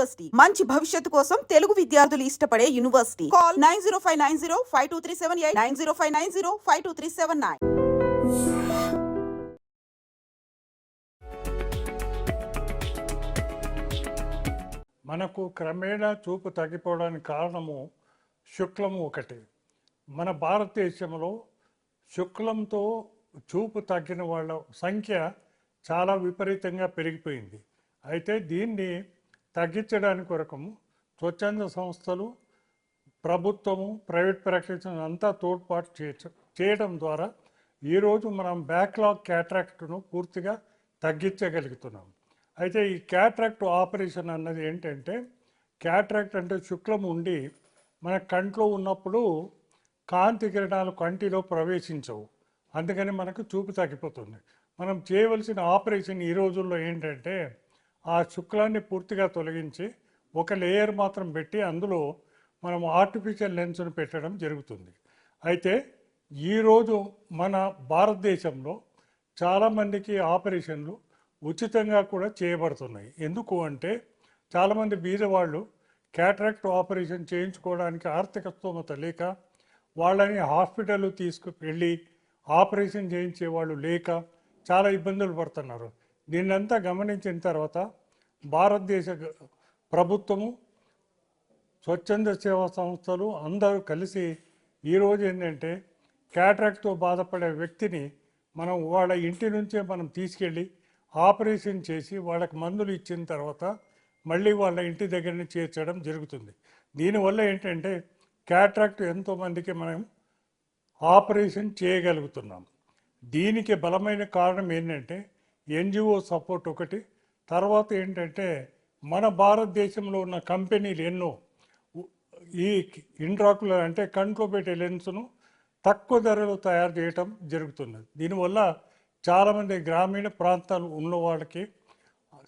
University మంచి భవిష్యత్తు కోసం తెలుగు విద్యార్థులు ఇష్టపడే university call nine zero five nine zero five two three seven eight nine zero five nine zero five two three seven nine. మనకు క్రమేణా చూపు తగ్గిపోవడానికి కారణము శుక్లము ఒకటి. మన భారతదేశంలో శుక్లంతో చూపు తగ్గిన వాళ్ళ సంఖ్య చాలా విపరీతంగా పెరిగిపోయింది. అయితే దీన్ని తగ్గించడానికి కొరకు స్వచ్ఛంద సంస్థలు ప్రభుత్వము ప్రైవేట్ ప్రాక్టీస్ అంతా తోడ్పాటు చేయ- చేయడం ద్వారా ఈరోజు మనం బ్యాక్లాగ్ క్యాట్రాక్ట్ను పూర్తిగా తగ్గించగలుగుతున్నాం. అయితే ఈ క్యాట్రాక్ట్ ఆపరేషన్ అన్నది ఏంటంటే క్యాట్రాక్ట్ అంటే శుక్లం ఉండి మన కంట్లో ఉన్నప్పుడు కాంతి కిరణాలు కంటిలో ప్రవేశించవు. అందుకని మనకు చూపు తగ్గిపోతుంది. మనం చేయవలసిన ఆపరేషన్ ఈ రోజుల్లో ఏంటంటే ఆ శుక్లాన్ని పూర్తిగా తొలగించి ఒక లేయర్ మాత్రం పెట్టి అందులో మనం ఆర్టిఫిషియల్ లెన్స్ను పెట్టడం జరుగుతుంది. అయితే ఈరోజు మన భారతదేశంలో చాలామందికి ఆపరేషన్లు ఉచితంగా కూడా చేయబడుతున్నాయి. ఎందుకు అంటే చాలామంది బీదవాళ్ళు క్యాట్రాక్ట్ ఆపరేషన్ చేయించుకోవడానికి ఆర్థిక స్తోమత లేక వాళ్ళని హాస్పిటల్ తీసుకు వెళ్ళి ఆపరేషన్ చేయించే వాళ్ళు లేక చాలా ఇబ్బందులు పడుతున్నారు. దీన్నంతా గమనించిన తర్వాత భారతదేశ ప్రభుత్వము స్వచ్ఛంద సేవా సంస్థలు అందరూ కలిసి ఈరోజు ఏంటంటే క్యాట్రాక్ట్తో బాధపడే వ్యక్తిని మనం వాళ్ళ ఇంటి నుంచే మనం తీసుకెళ్ళి ఆపరేషన్ చేసి వాళ్ళకి మందులు ఇచ్చిన తర్వాత మళ్ళీ వాళ్ళ ఇంటి దగ్గరనే చేర్చడం జరుగుతుంది. దీనివల్ల ఏంటంటే క్యాట్రాక్ట్ ఎంతోమందికి మనం ఆపరేషన్ చేయగలుగుతున్నాం. దీనికి బలమైన కారణం ఏంటంటే ఎన్జిఓ సపోర్ట్ ఒకటి. తర్వాత ఏంటంటే మన భారతదేశంలో ఉన్న కంపెనీలు ఎన్నో. ఈ ఇంట్రాకులర్ అంటే కంట్లో పెట్టే లెన్స్ను తక్కువ ధరలో తయారు చేయటం జరుగుతున్నది. దీనివల్ల చాలామంది గ్రామీణ ప్రాంతాలు ఉన్న వాళ్ళకి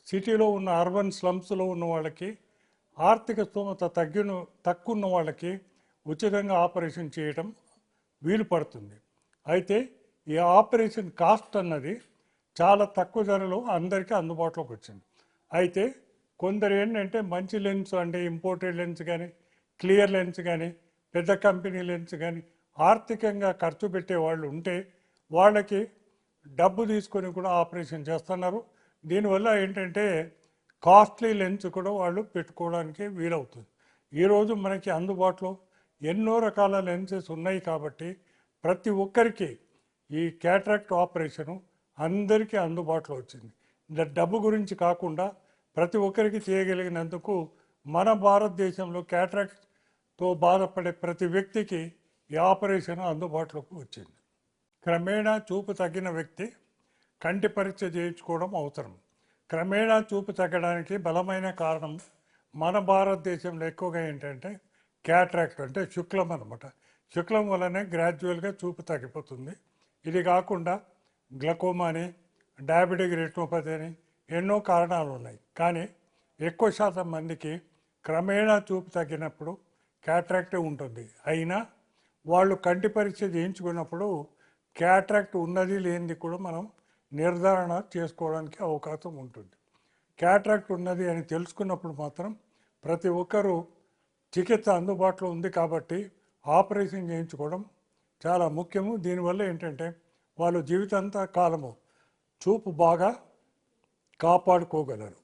సిటీలో ఉన్న అర్బన్ స్లమ్స్లో ఉన్న వాళ్ళకి ఆర్థిక స్తోమత తగ్గిన తక్కువ ఉన్న వాళ్ళకి ఉచితంగా ఆపరేషన్ చేయటం వీలు పడుతుంది అయితే ఈ ఆపరేషన్ కాస్ట్ అన్నది చాలా తక్కువ ధరలో అందరికీ అందుబాటులోకి వచ్చింది. అయితే కొందరు ఏంటంటే మంచి లెన్స్ అంటే ఇంపోర్టెడ్ లెన్స్ కానీ క్లియర్ లెన్స్ కానీ పెద్ద కంపెనీ లెన్స్ కానీ ఆర్థికంగా ఖర్చు పెట్టే వాళ్ళు ఉంటే వాళ్ళకి డబ్బు తీసుకొని కూడా ఆపరేషన్ చేస్తున్నారు. దీనివల్ల ఏంటంటే కాస్ట్లీ లెన్స్ కూడా వాళ్ళు పెట్టుకోవడానికి వీలవుతుంది. ఈరోజు మనకి అందుబాటులో ఎన్నో రకాల లెన్సెస్ ఉన్నాయి కాబట్టి ప్రతి ఒక్కరికి ఈ క్యాట్రాక్ట్ ఆపరేషను అందరికీ అందుబాటులో వచ్చింది. డబ్బు గురించి కాకుండా ప్రతి ఒక్కరికి చేయగలిగినందుకు మన భారతదేశంలో క్యాట్రాక్ట్తో బాధపడే ప్రతి వ్యక్తికి ఈ ఆపరేషన్ అందుబాటులోకి వచ్చింది. క్రమేణా చూపు తగ్గిన వ్యక్తి కంటి పరీక్ష చేయించుకోవడం అవసరం. క్రమేణా చూపు తగ్గడానికి బలమైన కారణం మన భారతదేశంలో ఎక్కువగా ఏంటంటే క్యాట్రాక్ట్ అంటే శుక్లం అనమాట శుక్లం వల్లనే గ్రాడ్యువల్గా చూపు తగ్గిపోతుంది. ఇది కాకుండా గ్లకోమా అని డయాబెటిక్ రెటినోపతి అని ఎన్నో కారణాలు ఉన్నాయి. కానీ ఎక్కువ శాతం మందికి క్రమేణా చూపు తగ్గినప్పుడు క్యాట్రాక్టే ఉంటుంది. అయినా వాళ్ళు కంటి పరీక్ష చేయించుకున్నప్పుడు క్యాట్రాక్ట్ ఉన్నది లేనిది కూడా మనం నిర్ధారణ చేసుకోవడానికి అవకాశం ఉంటుంది. క్యాట్రాక్ట్ ఉన్నది అని తెలుసుకున్నప్పుడు మాత్రం ప్రతి ఒక్కరూ చికిత్స అందుబాటులో ఉంది కాబట్టి ఆపరేషన్ చేయించుకోవడం చాలా ముఖ్యము. దీనివల్ల ఏంటంటే వాళ్ళు జీవితాంత కాలము చూపు బాగా కాపాడుకోగలరు.